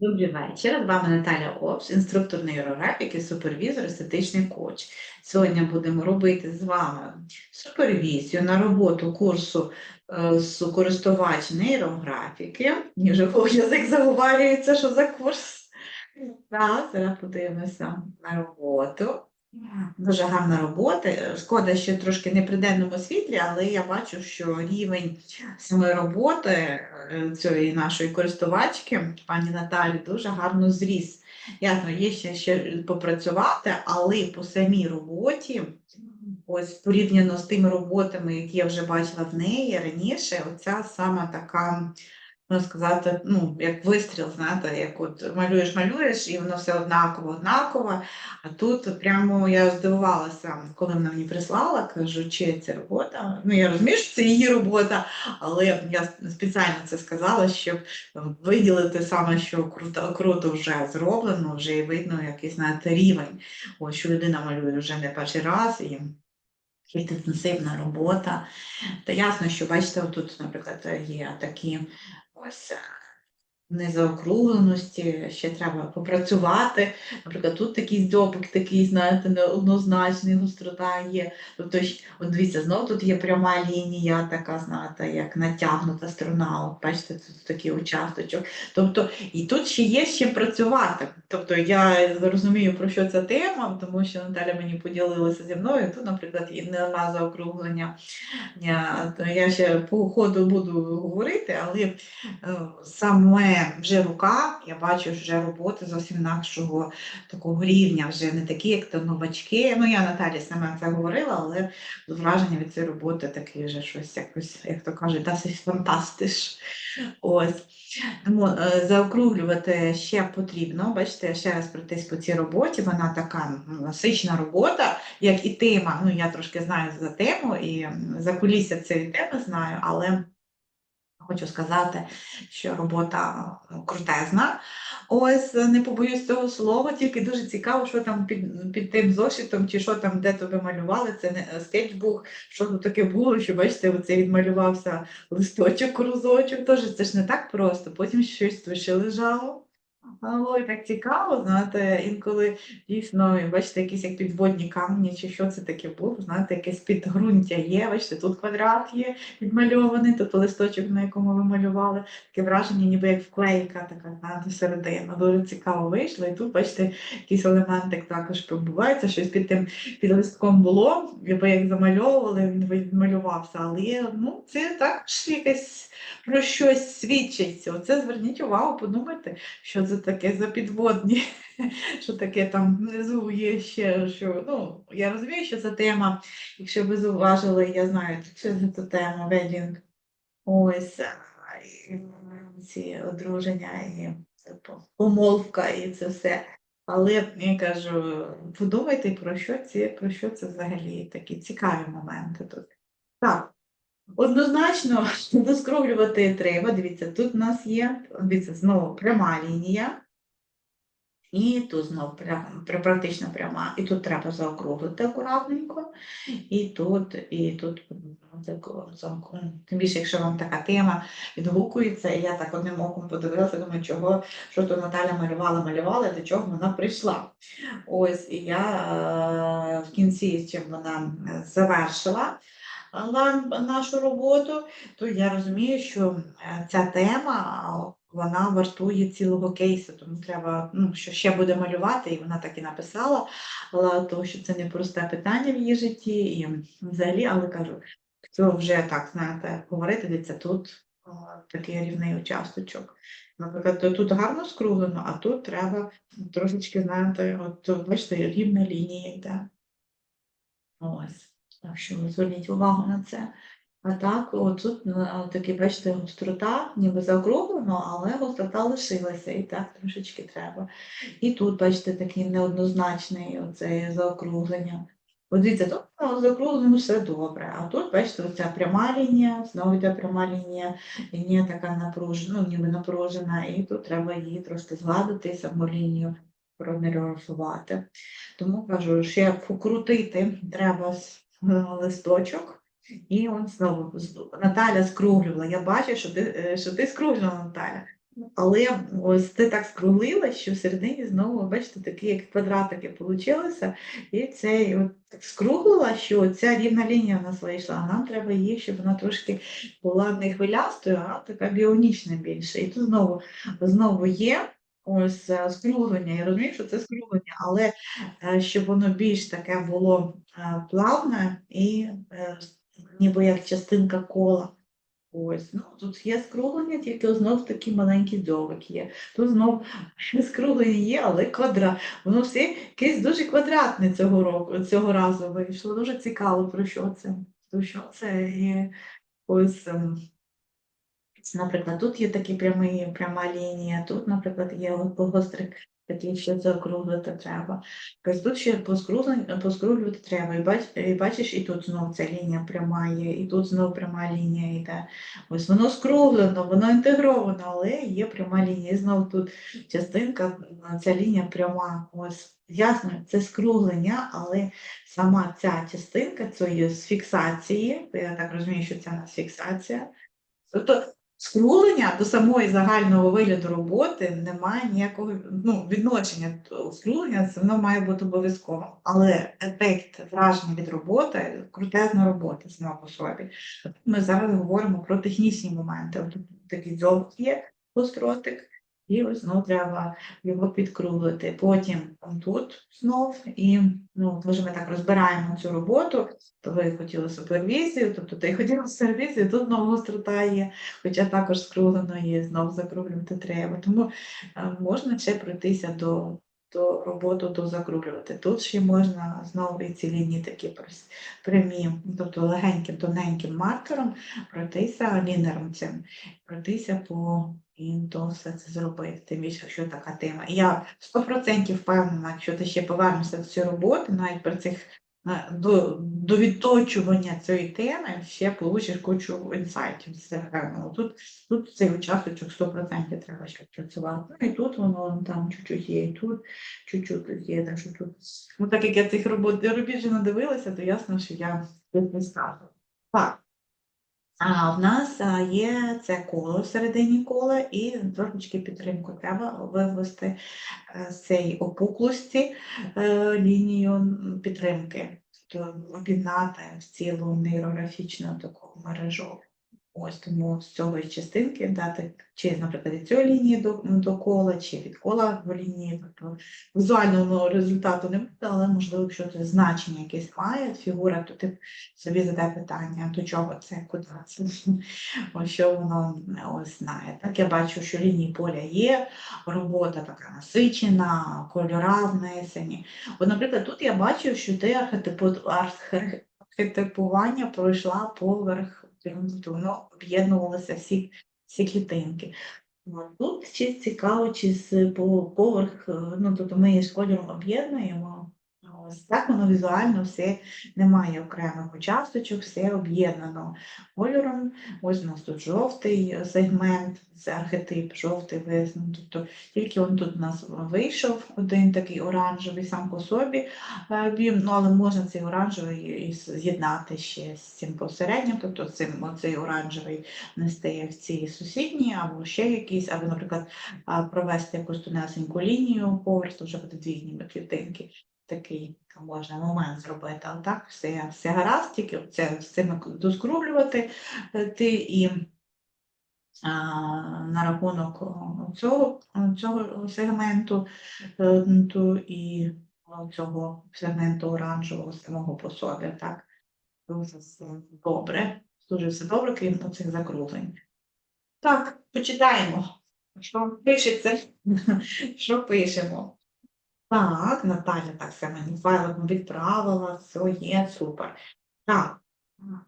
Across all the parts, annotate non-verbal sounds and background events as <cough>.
Добрий вечір. З вами Наталя Овш, інструктор нейрографіки, супервізор, естетичний коуч. Сьогодні будемо робити з вами супервізію на роботу курсу е, користувач нейрографіки. Мені вже язик заговарюється, що за курс. Зараз подивимося на роботу. Дуже гарна робота. Шкода, що трошки не при денному світлі, але я бачу, що рівень самої роботи е, цієї нашої користувачки, пані Наталі, дуже гарно зріс. Ясно, є ще, ще попрацювати, але по самій роботі, ось порівняно з тими роботами, які я вже бачила в неї раніше, оця саме така. Можна сказати, ну, як вистріл, знаєте, як от малюєш, малюєш, і воно все однаково, однаково. А тут прямо я здивувалася, коли вона мені прислала, кажу, чи це робота. Ну, я розумію, що це її робота, але я спеціально це сказала, щоб виділити саме, що круто, круто вже зроблено, вже і видно якийсь знаєте, рівень. Ось що людина малює вже не перший раз. і Інтенсивна робота. Та ясно, що бачите, тут, наприклад, є такі ось е, незаокругленості, ще треба попрацювати. Наприклад, тут такий здьобик, такий, знаєте, неоднозначний, гострота є. Тобто, от дивіться, знову тут є пряма лінія, така, знаєте, як натягнута струна. От бачите, тут такий участочок. Тобто, і тут ще є чим працювати. Тобто я розумію, про що ця тема, тому що Наталя мені поділилася зі мною. Тут, наприклад, і нема заокруглення. То я ще по ходу буду говорити, але е, вже рука, я бачу вже роботи зовсім інакшого такого рівня, вже не такі, як то новачки. Ну, я Наталі саме це говорила, але враження від цієї роботи таке вже щось якось, як то кажуть, досить фантастиш. Ось. Тому е, заокруглювати ще потрібно. Бачите, ще раз пройтись по цій роботі. Вона така насична робота, як і тема. Ну, я трошки знаю за тему і за кулісся цієї теми знаю, але хочу сказати, що робота ну, крутезна. Ось не побоюсь цього слова, тільки дуже цікаво, що там під, під тим зошитом, чи що там, де тобі малювали, це не скетчбук, що тут таке було, що бачите, оце відмалювався листочок, крузочок, Тож це ж не так просто. Потім щось ще лежало. Ой, так цікаво, знаєте, інколи дійсно, бачите, якісь як підводні камені, чи що це таке було, знаєте, якесь підґрунтя є, бачите, тут квадрат є відмальований, тут листочок, на якому ви малювали, таке враження, ніби як вклейка така, знаєте, середина. Дуже цікаво вийшло. І тут, бачите, якийсь елементик також побувається, щось під тим під листком було, ніби як замальовували, він відмалювався. Але ну, це також якесь про щось свідчить. Оце зверніть увагу, подумайте, що це таке за підводні, <laughs> що таке там внизу є ще. що, ну, Я розумію, що це тема, якщо ви зауважили, я знаю, що це тема ведінг. Ось ці одруження, і це помолвка, і це все. Але я кажу, подумайте, про що ці, про що це взагалі такі цікаві моменти тут. Так. Однозначно <laughs> доскровлювати треба. Дивіться, тут у нас є дивіться, знову пряма лінія. І тут знову прям, практично пряма. І тут треба заокруглити акуратненько. І тут, і тут. Тим більше, якщо вам така тема відгукується, і я так одним оком подивилася, думаю, чого, що то Наталя малювала, малювала, до чого вона прийшла. Ось, і я е, в кінці, чим вона е, завершила нашу роботу, то я розумію, що е, ця тема вона вартує цілого кейсу, тому треба, ну, що ще буде малювати, і вона так і написала, тому що це не просте питання в її житті, і взагалі, але кажу, якщо вже так, знаєте, говорити, дивіться, тут о, такий рівний участочок. Наприклад, тут гарно скруглено, а тут треба трошечки, знаєте, от бачите, рівна лінія йде. Ось. Так що зверніть увагу на це. А так, отут такі, бачите, гострота, ніби заокруглено, але гострота лишилася, і так трошечки треба. І тут, бачите, такий неоднозначний оце заокруглення. Дивіться, тут заокруглено все добре, а тут, бачите, оця пряма лінія, знову йде пряма лінія, лінія така напружена, ну, ніби напружена, і тут треба її трошки згладити, саму лінію пронервувати. Тому кажу, ще покрутити треба листочок. І он знову Наталя скруглювала. Я бачу, що ти, е, що ти скруглювала, Наталя. Але ось ти так скруглила, що всередині знову, бачите, такі як квадратики получилися. І це от так скруглила, що ця рівна лінія в нас вийшла, нам треба її, щоб вона трошки була не хвилястою, а така біонічна більше. І тут знову, знову є ось е, скруглення. Я розумію, що це скруглення, але е, щоб воно більш таке було е, плавне і ніби як частинка кола. Ось, ну тут є скруглення, тільки знов такий маленький дзьобик є. Тут знов <laughs> скруглення є, але квадрат. Воно все якесь дуже квадратне цього року, цього разу вийшло. Дуже цікаво, про що це. Про що це і ось. Ем, Наприклад, тут є такі прямі, пряма лінія, тут, наприклад, є от погострик такий, що заокруглити треба. Ось тут ще поскруглювати треба. І, бач, і бачиш, і тут знов ця лінія пряма є, і тут знов пряма лінія йде. Ось воно скруглено, воно інтегровано, але є пряма лінія. І знов тут частинка, ця лінія пряма. Ось ясно, це скруглення, але сама ця частинка цієї з фіксації, я так розумію, що це у нас фіксація. Тобто скруглення до самої загального вигляду роботи немає ніякого ну, відношення. Скрулення все воно має бути обов'язково. Але ефект враження від роботи крутезна робота сама по собі. Ми зараз говоримо про технічні моменти. Такий дзьоб є, гостротик, і ось знову треба його підкруглити. Потім тут знов, і ну, може ми так розбираємо цю роботу, то ви хотіли супервізію, тобто ти хотіла супервізію, тут знову гострота є, хоча також скруглено є, знов закруглювати треба. Тому е, можна ще пройтися до, до роботу, до закруглювати. Тут ще можна знову і ці лінії такі прямі, тобто легеньким, тоненьким маркером пройтися лінером пройтися по то все це зробити, тим більше, якщо така тема. Я 100% впевнена, якщо ти ще повернешся до цієї роботи, навіть при цих до, до відточування цієї теми ще получиш кучу інсайтів. Це. Тут, тут цей участочок 100% треба ще працювати. Ну і тут воно там чуть-чуть є, і тут чуть-чуть є. Так що тут, ну так як я цих робот робіт вже надивилася, то ясно, що я не скажу. Так. А в нас є це коло всередині кола, і трошечки підтримку треба вивести е, з цієї опуклості е, лінію підтримки, тобто об'єднати в цілу нейрографічну таку мережу. Ось тому з цього частинки дати, чи, наприклад, від цієї лінії до, до кола, чи від кола до лінії. Тобто візуального результату не буде, але можливо, якщо це значення якесь має фігура, то ти собі задай питання, до чого це, куди це, <laughs> ось що воно ось знає. Так я бачу, що лінії поля є, робота така насичена, кольора внесені. От, наприклад, тут я бачу, що ти архетипу- архе- архетипування пройшла поверх, ґрунту, воно об'єднувалося всі, всі клітинки. Тут ще цікаво, чи по- поверх, е, ну тобто ми з кольором об'єднуємо. Так воно візуально все немає окремих участочок, все об'єднано кольором. Ось у нас тут жовтий сегмент, це архетип, жовтий весь. Тобто тільки он тут у нас вийшов один такий оранжевий сам по собі е, бім, ну але можна цей оранжевий з'єднати ще з цим посереднім, тобто цим оцей оранжевий нести в ці сусідні, або ще якісь, або, наприклад, провести якусь тонесеньку лінію поверх, вже буде дві клітинки. Такий можна момент зробити, але так, все, все гаразд, тільки це цим доскрублювати е, ти і а, на рахунок цього, цього сегменту е, то і цього сегменту оранжевого самого по собі, так? Дуже все добре, дуже все добре, крім цих закруглень. Так, почитаємо. Що пишеться? <laughs> Що пишемо? Так, Наталя так все мені файлик відправила, все є, супер. Так,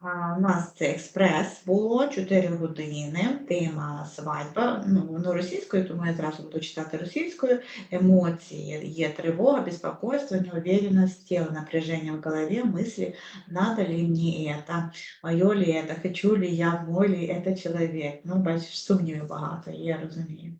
а, у нас це експрес було 4 години, тема свадьба, ну, воно російською, тому я зразу буду читати російською. Емоції є тривога, беспокойство, неуверенность, тело, напряжение в голове, мысли, надо ли мне это, моє ли это, хочу ли я, мой ли это чоловік. Ну, бачиш, сумнівів багато, я розумію.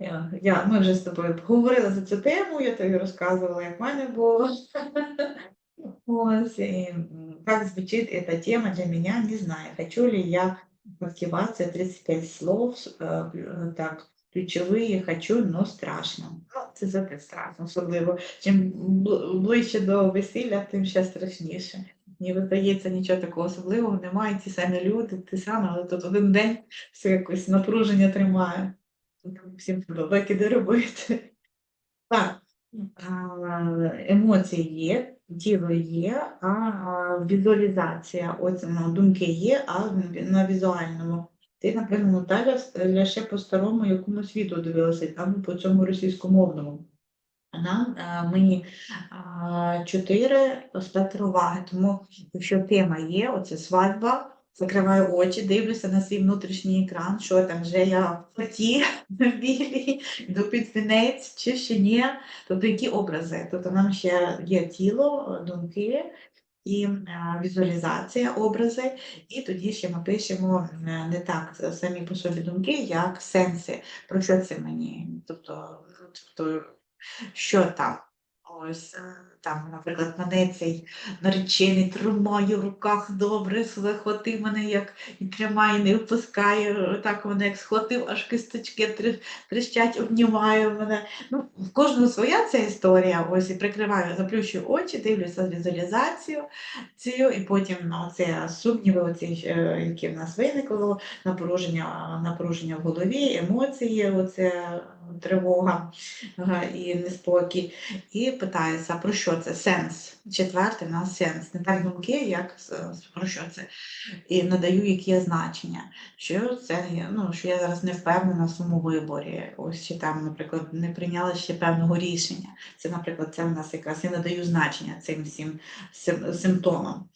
Я, я, ми вже з тобою говорили за цю тему, я тобі розказувала, як в мене було. <laughs> Ось, м, как звучит эта тема для меня, не знаю, хочу ли я Мотивация 35 слов, е, так, ключові хочу, но страшно. Ну, це завжди страшно, особливо. Чим ближче до весілля, тим ще страшніше. Мені видається, нічого такого особливого немає, ті самі люди, ті самі, але тут один день все якось напруження тримає. Всім викиди робити. Так, емоції є, тіло є, а візуалізація, ну, думки є, а на візуальному. Ти, наприклад, Наталя лише по старому якомусь відео дивилася, або по цьому російськомовному. Нам мені чотири спектр уваги. Тому, якщо тема є, оце свадьба, закриваю очі, дивлюся на свій внутрішній екран, що там вже я в платі <laughs> білій, йду під вінець, чи ще ні. Тобто які образи? Тобто нам ще є тіло, думки і візуалізація, образи, і тоді ще ми пишемо не так самі по собі думки, як сенси. Про що це мені? Тобто, ну, тобто що там? Ось е, там, наприклад, мене цей наречений тримає в руках добре, захватив мене як і тримає, не впускає. Так мене як схватив, аж кисточки тр- тріщать, обнімає мене. Ну, в кожного своя ця історія. Ось і прикриваю, заплющую очі, дивлюся візуалізацію цю, і потім на це сумніви, оці, е, які в нас виникло, напруження, напруження в голові, емоції, оце тривога і неспокій. І питаюся, про що це? Сенс. Четвертий у нас сенс. Не так думки, як про що це. І надаю яке значення. Що це ну, що я зараз не впевнена в своєму виборі. Ось чи там, наприклад, не прийняла ще певного рішення. Це, наприклад, це в нас якраз я надаю значення цим всім сим- симптомам.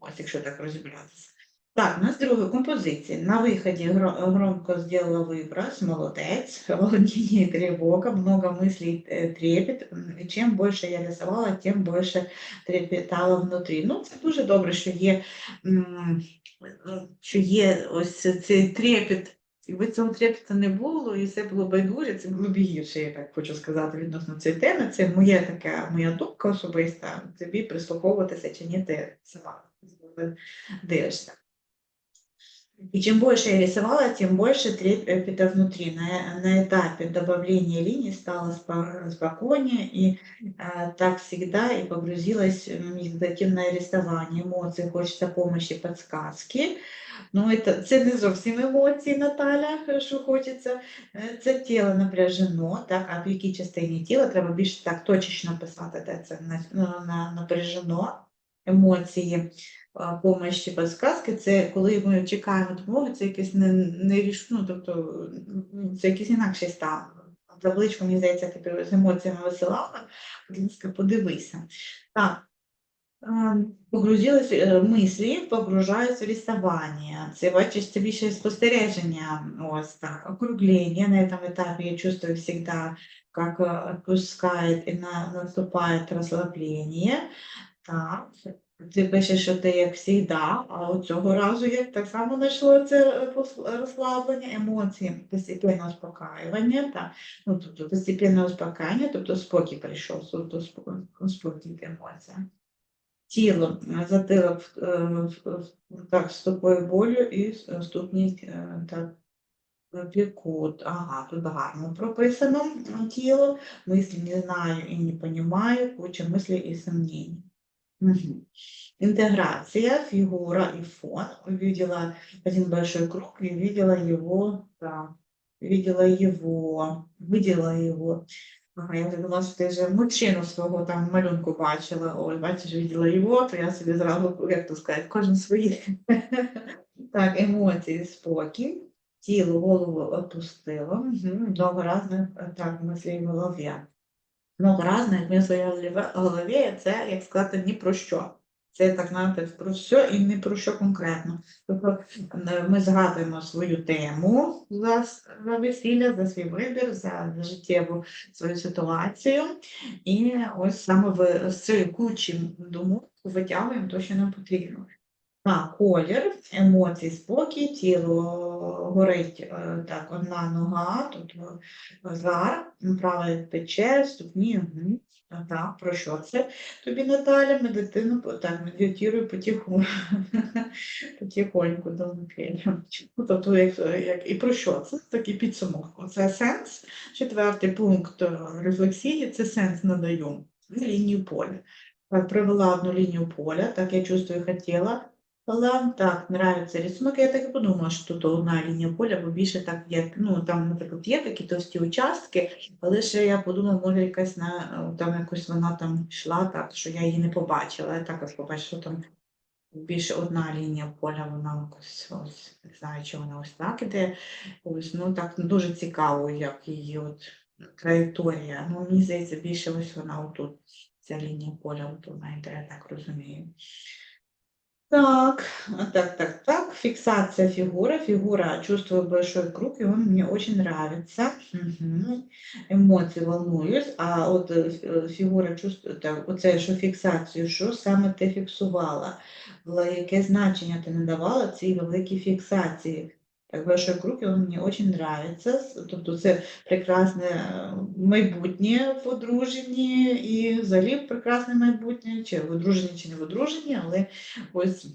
Ось якщо так розібратися. Так, у нас друга композиція. На виході гро- громко сделала выброс, молодец, волнение, тревога, много мыслей, э, трепет. М, І чим більше я рисувала, тим більше трепетала внутрі. Ну, це дуже добре, що є, м, ну, що є ось це- цей трепет. Якби цього трепету не було, і все було байдуже, це було б гірше, я так хочу сказати відносно цієї теми. Це моя така моя думка особиста. Тобі прислуховуватися чи ні, ти сама дивишся. И чем больше я рисовала, тем больше трепета внутри. На, на этапе добавления линий стало спо- спокойнее, и а, так всегда и погрузилась в медитативное рисование. Эмоции, хочется помощи, подсказки. Ну, это, це не зовсім емоції, Наталя, що хочеться. Е, Це тіло напряжено, так, а в якій частині тіла треба більше так точечно писати, де це на, на, на- напряжено, Емоції помощі, підсказки, це коли ми чекаємо допомоги, це якесь не, не ріш... ну, тобто це якийсь інакший стан. Табличку, мені здається, ти з емоціями висилала, будь ласка, подивися. Так. а, Погрузились е, мислі, погружаються в рисування. Це бачиш, це більше спостереження, ось так, округлення. На этом етапі я чувствую всегда, как э, отпускает и на, наступает расслабление. Так, ти пишеш, що ти як всегда, а от цього разу як так само знайшло це е, розслаблення, емоції, постепенне успокаювання, так, ну, тобто постепенне успокоєння, тобто спокій прийшов, тобто спо- спокій емоція. Тіло, е, затилок е, так, з тупою болю і ступні е, так, пікут. Ага, тут гарно прописано тіло, мислі не знаю і не понимаю, куча мислей і сомнений. Мгм. Интеграция, фигура и фон. Увидела один большой круг и видела его, да, видела его, видела его. Ага, я думала, що ти вже мужчину свого там малюнку бачила. Ой, бачиш, видела його, то я собі зразу, як то сказати, кожен своє. <laughs> Так, емоції, спокій, тіло, голову опустило. Мгм, Много разних е, так, мислей в голові. Много разних мислей в голові- голові, це, як сказати, ні про що. Це так знаєте, про все і не про що конкретно. Тобто е, ми згадуємо свою тему за, за весілля, за свій вибір, за, за життєву свою ситуацію. І ось саме в, з цієї кучі думок витягуємо те, що нам потрібно. Так, колір, емоції, спокій, тіло горить е, так, одна нога, тут е, зар, праве пече, ступні. Угу. Так, про що це тобі, Наталя? Медитину так, медитує <laughs> потихоньку, потихоньку до Тобто, як, як, і про що це? Такий підсумок. Це сенс. Четвертий пункт е, рефлексії це сенс надаю. Лінію поля. Так, провела одну лінію поля, так я чувствую, хотіла. Але так, нравиться рисунок. Я так і подумала, що тут одна лінія поля, бо більше так, як, ну, там, наприклад, є такі товсті участки, але ще я подумала, може якась на, там якось вона там йшла, так, що я її не побачила. Я також побачила, що там більше одна лінія поля, вона якось, ось, не знаю, чи вона ось так іде. Ось, ну так дуже цікаво, як її от траєкторія. Ну, мені здається, більше ось вона отут, ця лінія поля, от вона йде, я так розумію. Так, так, так, так, фиксация фигура. фигура, чувствую большой круг, и он мне очень нравится. Угу. Емоції волнуюсь, а от е, фігура чувствую, так, оце, що фіксацію, що саме ти фіксувала, яке значення ти надавала цій великій фіксації. Так, большой круг, и он мені дуже нравится. Тобто це прекрасне е, майбутнє в одруженні і взагалі прекрасне майбутнє, чи в одруженні, чи не в одруженні, але Ось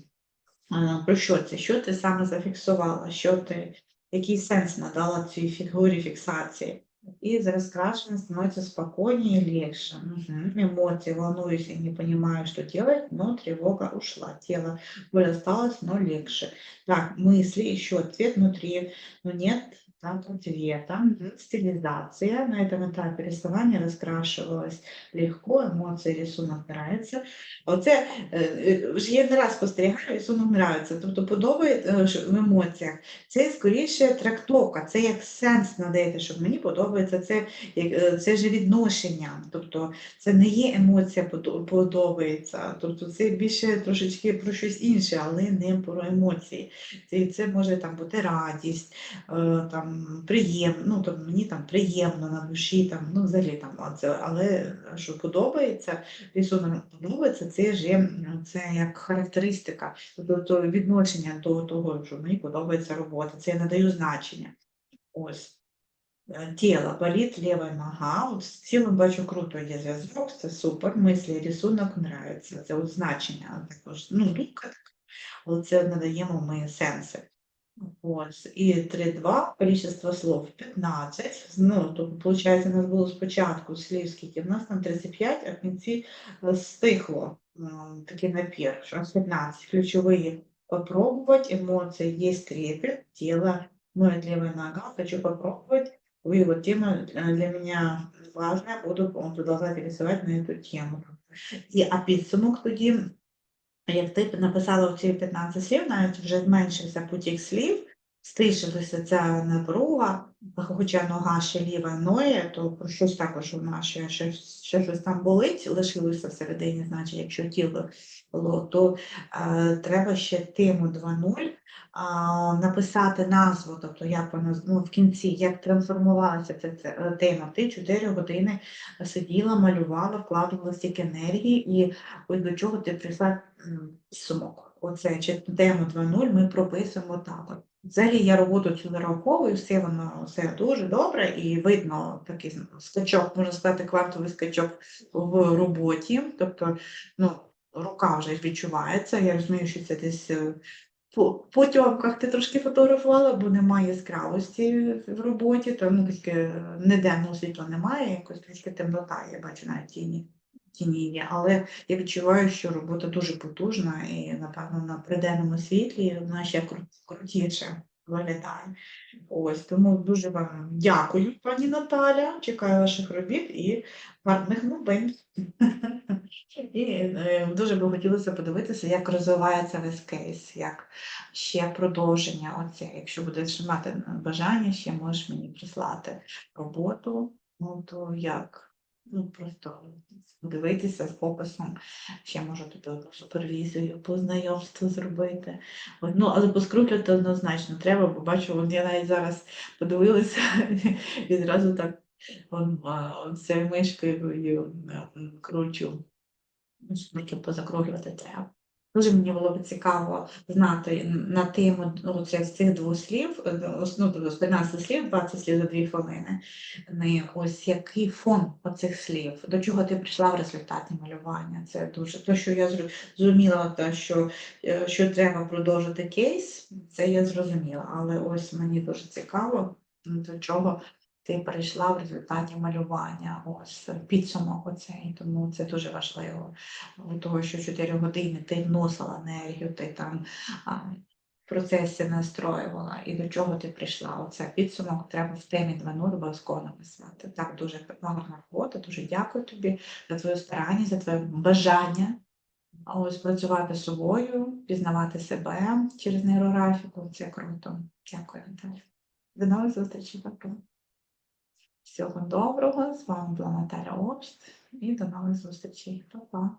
про що це? Що ти саме зафіксувала? Що ти, який сенс надала цій фігурі фіксації? И раскрашено становится спокойнее и легче. Мгм. Эмоции, волнуюсь и не понимаю, что делать, но тревога ушла. Тело боль осталось, но легче. Так, мысли, еще ответ внутри, но нет так, ответа. Мгм. Стилизация. На этом этапе рисования раскрашивалось легко, эмоции, рисунок нравится. Оце е, е, вже я не раз спостерігаю, рисунок нравиться. Тобто подобається що в емоціях. Це скоріше трактовка, це як сенс надаєте, щоб мені подобається, це, як, е, це ж відношення. Тобто це не є емоція подо- подобається. Тобто це більше трошечки про щось інше, але не про емоції. Це, це може там бути радість, е, там приємно, ну тобто мені там приємно на душі, там, ну взагалі там, а це, але що подобається, рисунок подобається, це ж це як характеристика, тобто відношення до того, що мені подобається робота, це я надаю значення. Ось. Е, Тіло, болить ліва нога, от з тілом бачу круто є зв'язок, це супер, мислі, рисунок нравиться, це значення також, ну, думка така, але це надаємо ми сенси. Ось, і 3-2, количество слов 15. Ну, то, виходить, у нас було спочатку слів скільки, в нас там 35, а в кінці е, стихло м, такий напір, що 15. Ключові попробовать, эмоции, есть трепет, тело, ноет левая нога, хочу попробовать. Вывод, тема э, для меня важная, буду м, продолжать рисовать на эту тему. І, а підсумок тоді, як ти написала в ці 15 слів, навіть вже зменшився потік слів, стишилася ця напруга, хоча нога ще ліва ноє, то про щось також нас ще, ще, ще щось там болить, лишилося всередині, значить, якщо тіло було, то е, треба ще тему 2.0 а, написати назву, тобто як вона ну, в кінці, як трансформувалася ця, е, тема. Ти 4 години сиділа, малювала, вкладувала стільки енергії, і ось до чого ти прийшла м, підсумок. Оце чи тему 2.0 ми прописуємо так. Взагалі я роботу цю зараховую, все воно все дуже добре, і видно такий скачок, можна сказати, квантовий скачок в роботі. Тобто, ну, рука вже відчувається. Я розумію, що це десь е, по, по тьомках ти трошки фотографувала, бо немає яскравості в роботі, там ну, неденного світла немає, якось трошки темнота, я бачу навіть тіні. Тіні але я відчуваю, що робота дуже потужна і, напевно, на приденному світлі вона ще крутіше виглядає. Ось тому дуже вам дякую, пані Наталя. Чекаю ваших робіт і гарних новин. І е, дуже би хотілося подивитися, як розвивається весь кейс, як ще продовження. Оце, якщо будеш мати бажання, ще можеш мені прислати роботу. Ну то як? Ну просто дивитися з описом. Ще можу одну супервізію по знайомству зробити. Ну, але поскруплювати однозначно треба, бо бачу, я навіть зараз подивилася <laughs> і зразу так цією мишкою кручу. Таке позакруглювати треба. Дуже мені було б цікаво знати на тему ну, з цих двох слів, е, ос- ну, тобто з 15 слів, 20 слів за 2 хвилини. Ось який фон оцих слів, до чого ти прийшла в результаті малювання. Це дуже те, що я зрозуміла, те, що, е, що треба продовжити кейс, це я зрозуміла. Але ось мені дуже цікаво, до чого ти прийшла в результаті малювання. Ось підсумок оцей, тому це дуже важливо того, що 4 години ти вносила енергію, ти там в настроювала, і до чого ти прийшла. Оце підсумок треба в темі 2.0 обов'язково написати. Так, дуже гарна робота, дуже дякую тобі за твою старанність, за твоє бажання. Ось працювати з собою, пізнавати себе через нейрографіку. Це круто. Дякую, Наталя. До нових зустрічей. Пока. Всього доброго. З вами була Наталя Обст і до нових зустрічей. Па-па.